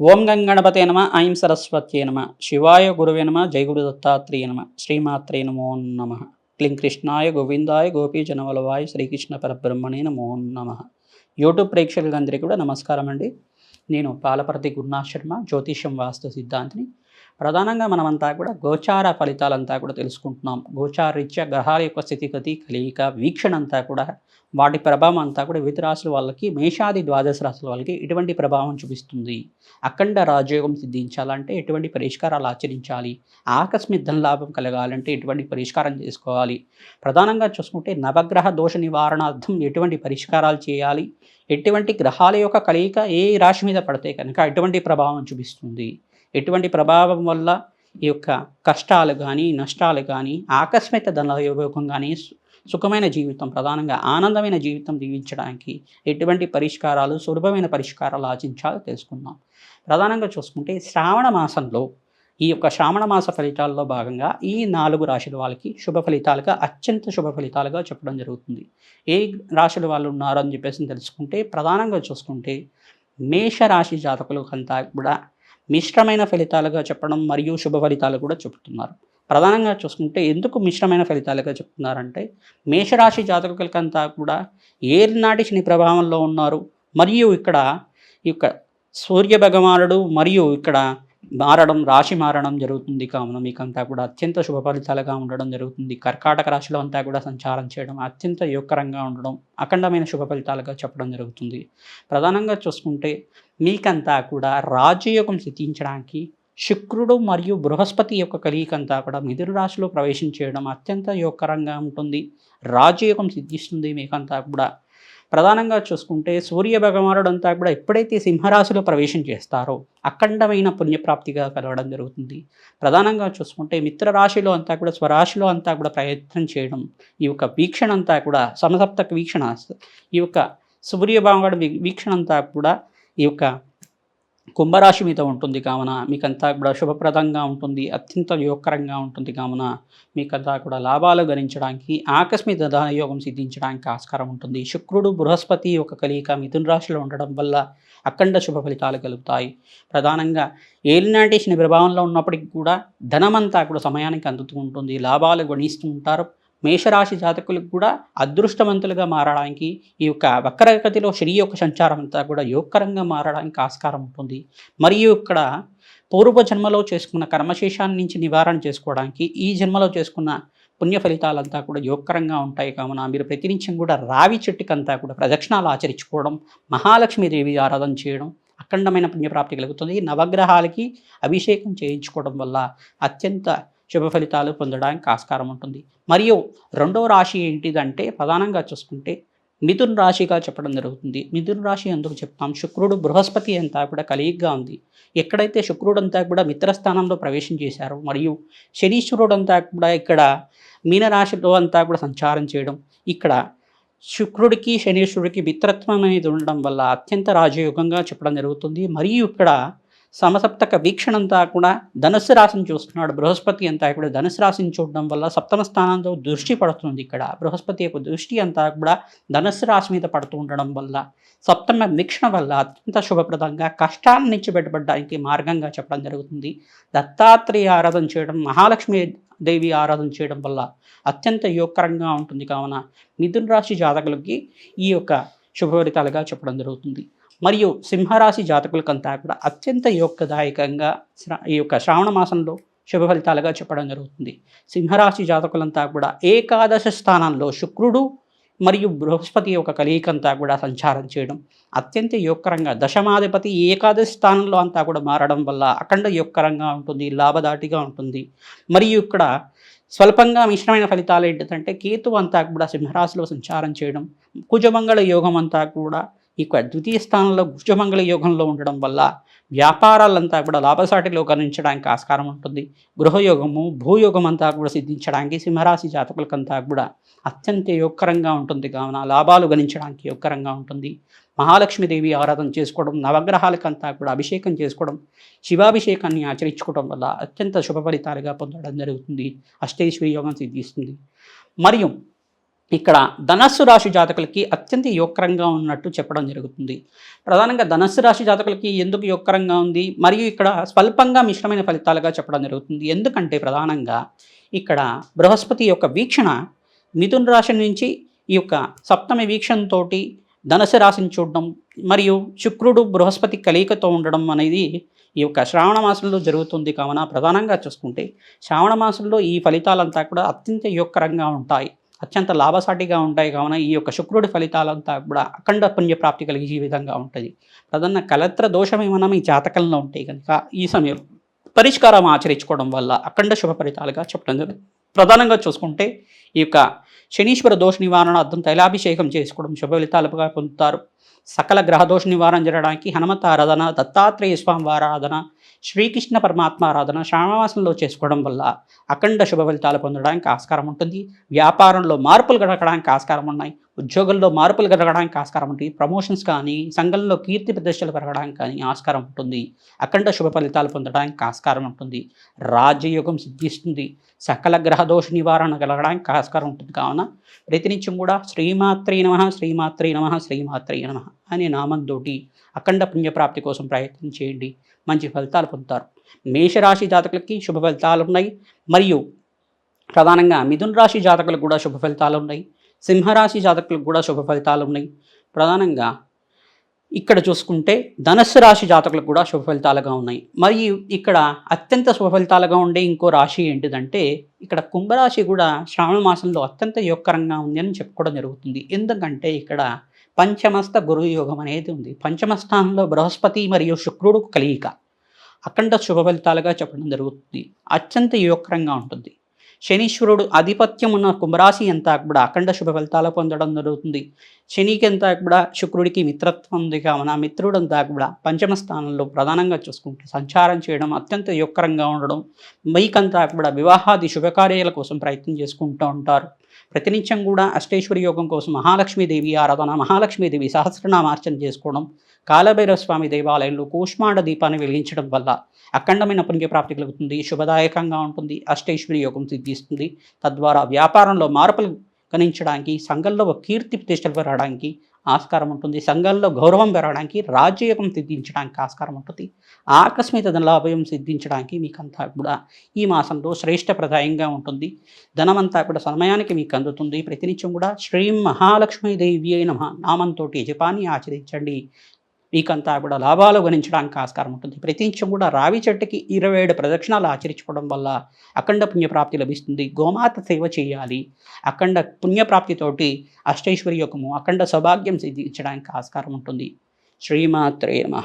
ఓం గంగణపతే నమ ఐం సరస్వత్యే నమ శివాయ గురువే నమ జై గురు దత్తాత్రేయ నమ శ్రీమాత్రే నమో నమ క్లీం కృష్ణాయ గోవిందాయ గోపీ జనవలవాయ శ్రీకృష్ణ పరబ్రహ్మణే నమో నమ. యూట్యూబ్ ప్రేక్షకులందరికీ కూడా నమస్కారం అండి నేను పాలపర్తి గురునాథ్ శర్మ జ్యోతిషం వాస్తు సిద్ధాంతిని ప్రధానంగా మనమంతా కూడా గోచార ఫలితాలంతా కూడా తెలుసుకుంటున్నాం. గోచారీత్యా గ్రహాల యొక్క స్థితిగతి కలియిక వీక్షణ అంతా కూడా వాటి ప్రభావం అంతా కూడా వివిధ రాశుల వాళ్ళకి మేషాది ద్వాదశ రాశుల వాళ్ళకి ఎటువంటి ప్రభావం చూపిస్తుంది. అఖండ రాజయోగం సిద్ధించాలంటే ఎటువంటి పరిష్కారాలు ఆచరించాలి? ఆకస్మిక ధన లాభం కలగాలంటే ఎటువంటి పరిష్కారం చేసుకోవాలి? ప్రధానంగా చూసుకుంటే నవగ్రహ దోష నివారణార్థం ఎటువంటి పరిష్కారాలు చేయాలి? ఎటువంటి గ్రహాల యొక్క కలయిక ఏ రాశి మీద పడితే కనుక ఎటువంటి ప్రభావం చూపిస్తుంది? ఎటువంటి ప్రభావం వల్ల ఈ యొక్క కష్టాలు కానీ నష్టాలు కానీ ఆకస్మిక ధనయోగం కానీ సుఖమైన జీవితం ప్రధానంగా ఆనందమైన జీవితం జీవించడానికి ఎటువంటి పరిష్కారాలు సులభమైన పరిష్కారాలు ఆచించాలో తెలుసుకుందాం. ప్రధానంగా చూసుకుంటే శ్రావణ మాసంలో ఈ యొక్క శ్రావణ మాస ఫలితాల్లో భాగంగా ఈ నాలుగు రాశుల వాళ్ళకి శుభ ఫలితాలుగా అత్యంత శుభ ఫలితాలుగా చెప్పడం జరుగుతుంది. ఏ రాశుల వాళ్ళు ఉన్నారో అని చెప్పేసి తెలుసుకుంటే ప్రధానంగా చూసుకుంటే మేషరాశి జాతకులకంతా కూడా మిశ్రమైన ఫలితాలుగా చెప్పడం మరియు శుభ ఫలితాలు కూడా చెప్తున్నారు ప్రధానంగా చూసుకుంటే ఎందుకు మిశ్రమైన ఫలితాలుగా చెప్తున్నారంటే మేషరాశి జాతకులకంతా కూడా ఏలినాటి శని ప్రభావంలో ఉన్నారు. మరియు ఇక్కడ యొక్క సూర్య భగవానుడు మరియు ఇక్కడ మారడం రాశి మారడం జరుగుతుంది. కావున మీకంతా కూడా అత్యంత శుభ ఫలితాలుగా ఉండడం జరుగుతుంది. కర్కాటక రాశిలో అంతా కూడా సంచారం చేయడం అత్యంత యోగకరంగా ఉండడం అఖండమైన శుభ ఫలితాలుగా చెప్పడం జరుగుతుంది. ప్రధానంగా చూసుకుంటే మీకంతా కూడా రాజయోగం సిద్ధించడానికి శుక్రుడు మరియు బృహస్పతి యొక్క కలియికంతా కూడా మిథున రాశిలో ప్రవేశం చేయడం అత్యంత యోగకరంగా ఉంటుంది. రాజయోగం సిద్ధిస్తుంది. మీకంతా కూడా ప్రధానంగా చూసుకుంటే సూర్య భగవానుడు అంతా కూడా ఎప్పుడైతే సింహరాశిలో ప్రవేశం చేస్తారో అఖండమైన పుణ్యప్రాప్తిగా కలగడం జరుగుతుంది. ప్రధానంగా చూసుకుంటే మిత్రరాశిలో అంతా కూడా స్వరాశిలో అంతా కూడా ప్రయత్నం చేయడం ఈ యొక్క వీక్షణ అంతా కూడా సమసప్తక వీక్షణ ఈ యొక్క సూర్య భగవానుడు వీక్షణ అంతా కూడా ఈ యొక్క కుంభరాశి మీద ఉంటుంది కావున మీకంతా కూడా శుభప్రదంగా ఉంటుంది అత్యంత యోగకరంగా ఉంటుంది కావున మీకంతా కూడా లాభాలు గణించడానికి ఆకస్మిక ధనయోగం సిద్ధించడానికి ఆస్కారం ఉంటుంది. శుక్రుడు బృహస్పతి యొక్క కలియిక మిథున రాశిలో ఉండడం వల్ల అఖండ శుభ ఫలితాలు కలుగుతాయి. ప్రధానంగా ఏలినాటి శని ప్రభావంలో ఉన్నప్పటికీ కూడా ధనమంతా కూడా సమయానికి అందుతూ ఉంటుంది లాభాలు గణిస్తూ ఉంటారు మేషరాశి జాతకులకు కూడా అదృష్టవంతులుగా మారడానికి ఈ యొక్క వక్రగతిలో శని యొక్క సంచారం అంతా కూడా యోగకరంగా మారడానికి ఆస్కారం ఉంటుంది మరియు ఇక్కడ పూర్వ జన్మలో చేసుకున్న కర్మశేషాన్ని నుంచి నివారణ చేసుకోవడానికి ఈ జన్మలో చేసుకున్న పుణ్య ఫలితాలంతా కూడా యోగకరంగా ఉంటాయి. కావున మీరు ప్రతినిత్యం కూడా రావి చెట్టుకంతా కూడా ప్రదక్షిణాలు ఆచరించుకోవడం మహాలక్ష్మీదేవి ఆరాధన చేయడం అఖండమైన పుణ్యప్రాప్తి కలుగుతుంది. నవగ్రహాలకి అభిషేకం చేయించుకోవడం వల్ల అత్యంత శుభ ఫలితాలు పొందడానికి ఆస్కారం ఉంటుంది. మరియు రెండవ రాశి ఏంటిదంటే ప్రధానంగా చూసుకుంటే మిథున్ రాశిగా చెప్పడం జరుగుతుంది. మిథున్ రాశి ఎందుకు చెప్తాం? శుక్రుడు బృహస్పతి అంతా కూడా కలియిగ్గా ఉంది. ఎక్కడైతే శుక్రుడు అంతా కూడా మిత్రస్థానంలో ప్రవేశం చేశారు మరియు శనీశ్వరుడు అంతా కూడా ఇక్కడ మీనరాశిలో అంతా కూడా సంచారం చేయడం ఇక్కడ శుక్రుడికి శనీశ్వరుడికి మిత్రత్వం అనేది ఉండడం వల్ల అత్యంత రాజయోగంగా చెప్పడం జరుగుతుంది. మరియు ఇక్కడ సమసప్తక వీక్షణ అంతా కూడా ధనుసు రాశిని చూస్తున్నాడు. బృహస్పతి అంతా కూడా ధనుసు రాశిని చూడడం వల్ల సప్తమ స్థానంలో దృష్టి పడుతుంది ఇక్కడ. బృహస్పతి యొక్క దృష్టి అంతా కూడా ధనుసు రాశి మీద పడుతూ ఉండడం వల్ల సప్తమ వీక్షణ వల్ల అత్యంత శుభప్రదంగా కష్టాల నుంచి బయటపడడానికి మార్గంగా చెప్పడం జరుగుతుంది. దత్తాత్రేయ ఆరాధన చేయడం మహాలక్ష్మి దేవి ఆరాధన చేయడం వల్ల అత్యంత యోగకరంగా ఉంటుంది కావున మిథున రాశి జాతకులకి ఈ యొక్క శుభఫలితాలుగా చెప్పడం జరుగుతుంది. మరియు సింహరాశి జాతకులకంతా కూడా అత్యంత యోగదాయకంగా శ్రా- ఈ యొక్క శ్రావణ మాసంలో శుభ ఫలితాలుగా చెప్పడం జరుగుతుంది. సింహరాశి జాతకులంతా కూడా ఏకాదశ స్థానంలో శుక్రుడు మరియు బృహస్పతి యొక్క కలియికంతా కూడా సంచారం చేయడం అత్యంత యోగకరంగా దశమాధిపతి ఏకాదశి స్థానంలో అంతా కూడా మారడం వల్ల అఖండ యోగకరంగా ఉంటుంది లాభదాటిగా ఉంటుంది. మరియు ఇక్కడ స్వల్పంగా మిశ్రమైన ఫలితాలు ఏంటంటే కేతు అంతా కూడా సింహరాశిలో సంచారం చేయడం కుజమంగళ యోగం అంతా కూడా ఈ ద్వితీయ స్థానంలో కుజమంగళ యోగంలో ఉండడం వల్ల వ్యాపారాలంతా కూడా లాభసాటిలో గణించడానికి ఆస్కారం ఉంటుంది. గృహయోగము భూయోగం అంతా కూడా సిద్ధించడానికి సింహరాశి జాతకులకంతా కూడా అత్యంత యోగకరంగా ఉంటుంది. కావున లాభాలు గణించడానికి యోగకరంగా ఉంటుంది. మహాలక్ష్మీదేవి ఆరాధన చేసుకోవడం నవగ్రహాలకంతా కూడా అభిషేకం చేసుకోవడం శివాభిషేకాన్ని ఆచరించుకోవడం వల్ల అత్యంత శుభ ఫలితాలుగా పొందడం జరుగుతుంది. అష్టేశ్వరి యోగం సిద్ధిస్తుంది. మరియు ఇక్కడ ధనస్సు రాశి జాతకులకి అత్యంత యోక్రంగా ఉన్నట్టు చెప్పడం జరుగుతుంది. ప్రధానంగా ధనస్సు రాశి జాతకులకి ఎందుకు యోక్రంగా ఉంది? మరియు ఇక్కడ స్వల్పంగా మిశ్రమైన ఫలితాలుగా చెప్పడం జరుగుతుంది. ఎందుకంటే ప్రధానంగా ఇక్కడ బృహస్పతి యొక్క వీక్షణ మిథున రాశి నుంచి ఈ యొక్క సప్తమి వీక్షణతోటి ధనస్సు రాశిని చూడడం మరియు శుక్రుడు బృహస్పతి కలయికతో ఉండడం అనేది ఈ యొక్క శ్రావణ మాసంలో జరుగుతుంది. కావున ప్రధానంగా చూసుకుంటే శ్రావణ మాసంలో ఈ ఫలితాలంతా కూడా అత్యంత యోగకరంగా ఉంటాయి. అత్యంత లాభసాటిగా ఉంటాయి కావున ఈ యొక్క శుక్రుడి ఫలితాలంతా కూడా అఖండ పుణ్యప్రాప్తి కలిగే విధంగా ఉంటుంది. ప్రధాన కలత్ర దోషం ఏమైనా మీ జాతకంలో ఉంటాయి కనుక ఈ సమయం పరిష్కారం ఆచరించుకోవడం వల్ల అఖండ శుభ ఫలితాలుగా చెప్పడం జరుగుతుంది. ప్రధానంగా చూసుకుంటే ఈ యొక్క శనీశ్వర దోష నివారణ అర్థం తైలాభిషేకం చేసుకోవడం శుభ ఫలితాలుగా పొందుతారు. సకల గ్రహదోష నివారణ జరగడానికి హనుమత ఆరాధన దత్తాత్రేయ స్వామి ఆరాధన శ్రీకృష్ణ పరమాత్మ ఆరాధన శ్రావణమాసంలో చేసుకోవడం వల్ల అఖండ శుభ ఫలితాలు పొందడానికి ఆస్కారం ఉంటుంది. వ్యాపారంలో మార్పులు గడకడానికి ఆస్కారం ఉన్నాయి. ఉద్యోగంలో మార్పులు జరగడానికి ఆస్కారం ఉంటుంది. ప్రమోషన్స్ కానీ సంఘంలో కీర్తి ప్రదర్శనలు పెరగడానికి కానీ ఆస్కారం ఉంటుంది. అఖండ శుభ ఫలితాలు పొందడానికి ఆస్కారం ఉంటుంది. రాజ్యయోగం సిద్ధిస్తుంది. సకల గ్రహదోష నివారణ కలగడానికి ఆస్కారం ఉంటుంది. కావున ప్రతినిత్యం కూడా శ్రీమాత్రే నమ శ్రీమాత్రే నమ శ్రీమాత్రే నమ అనే నామంతో అఖండ పుణ్యప్రాప్తి కోసం ప్రయత్నం చేయండి. మంచి ఫలితాలు పొందుతారు. మేషరాశి జాతకులకి శుభ ఫలితాలు ఉన్నాయి. మరియు ప్రధానంగా మిథున రాశి జాతకులకు కూడా శుభ ఫలితాలు ఉన్నాయి. సింహరాశి జాతకులకు కూడా శుభ ఫలితాలు ఉన్నాయి. ప్రధానంగా ఇక్కడ చూసుకుంటే ధనస్సు రాశి జాతకులకు కూడా శుభ ఫలితాలుగా ఉన్నాయి. మరియు ఇక్కడ అత్యంత శుభ ఫలితాలుగా ఉండే ఇంకో రాశి ఏంటిదంటే ఇక్కడ కుంభరాశి కూడా శ్రావణ మాసంలో అత్యంత యోగకరంగా ఉంది అని చెప్పుకోవడం జరుగుతుంది. ఎందుకంటే ఇక్కడ పంచమస్త గురు యోగం అనేది ఉంది. పంచమస్థానంలో బృహస్పతి మరియు శుక్రుడు కలియిక. అఖండ శుభ ఫలితాలుగా చెప్పడం జరుగుతుంది. అత్యంత యోగకరంగా ఉంటుంది. శనీశ్వరుడు ఆధిపత్యం ఉన్న కుంభరాశి అంతా కూడా అఖండ శుభ ఫలితాలు పొందడం జరుగుతుంది. శనికి అంతా కూడా శుక్రుడికి మిత్రత్వం ఉంది కావున మిత్రుడంతా కూడా పంచమ స్థానంలో ప్రధానంగా చూసుకుంటే సంచారం చేయడం అత్యంత యోగకరంగా ఉండడం మీకంతా కూడా వివాహాది శుభకార్యాల కోసం ప్రయత్నం చేసుకుంటూ ఉంటారు. ప్రతినిత్యం కూడా అష్టేశ్వరి యోగం కోసం మహాలక్ష్మీదేవి ఆరాధన మహాలక్ష్మీదేవి సహస్రనామార్చన చేసుకోవడం కాలభైరవ స్వామి దేవాలయంలో కూష్మాండ దీపాన్ని వెలిగించడం వల్ల అఖండమైన పుణ్యప్రాప్తి కలుగుతుంది శుభదాయకంగా ఉంటుంది అష్టేశ్వరి యోగం సిద్ధిస్తుంది. తద్వారా వ్యాపారంలో మార్పులు గణించడానికి సంఘంలో ఒక కీర్తి ప్రతిష్టలు రావడానికి ఆస్కారం ఉంటుంది. సంఘంలో గౌరవం పెరగడానికి రాజ్యయోగం సిద్ధించడానికి ఆస్కారం ఉంటుంది. ఆకస్మిక ధనలాభయం సిద్ధించడానికి మీకంతా కూడా ఈ మాసంలో శ్రేష్టప్రదాయంగా ఉంటుంది. ధనమంతా కూడా సమయానికి మీకు అందుతుంది. ప్రతినిత్యం కూడా శ్రీ మహాలక్ష్మీదేవి అయిన నామంతో జపాన్ని ఆచరించండి. మీకంతా కూడా లాభాలు గణించడానికి ఆస్కారం ఉంటుంది. ప్రతినిత్యం కూడా రావి చెట్టుకి ఇరవై ఏడు ప్రదక్షిణాలు ఆచరించుకోవడం వల్ల అఖండ పుణ్యప్రాప్తి లభిస్తుంది. గోమాత సేవ చేయాలి. అఖండ పుణ్యప్రాప్తితోటి అష్టైశ్వర్యకము అఖండ సౌభాగ్యం సిద్ధించడానికి ఆస్కారం ఉంటుంది. శ్రీమాత్రే నమ.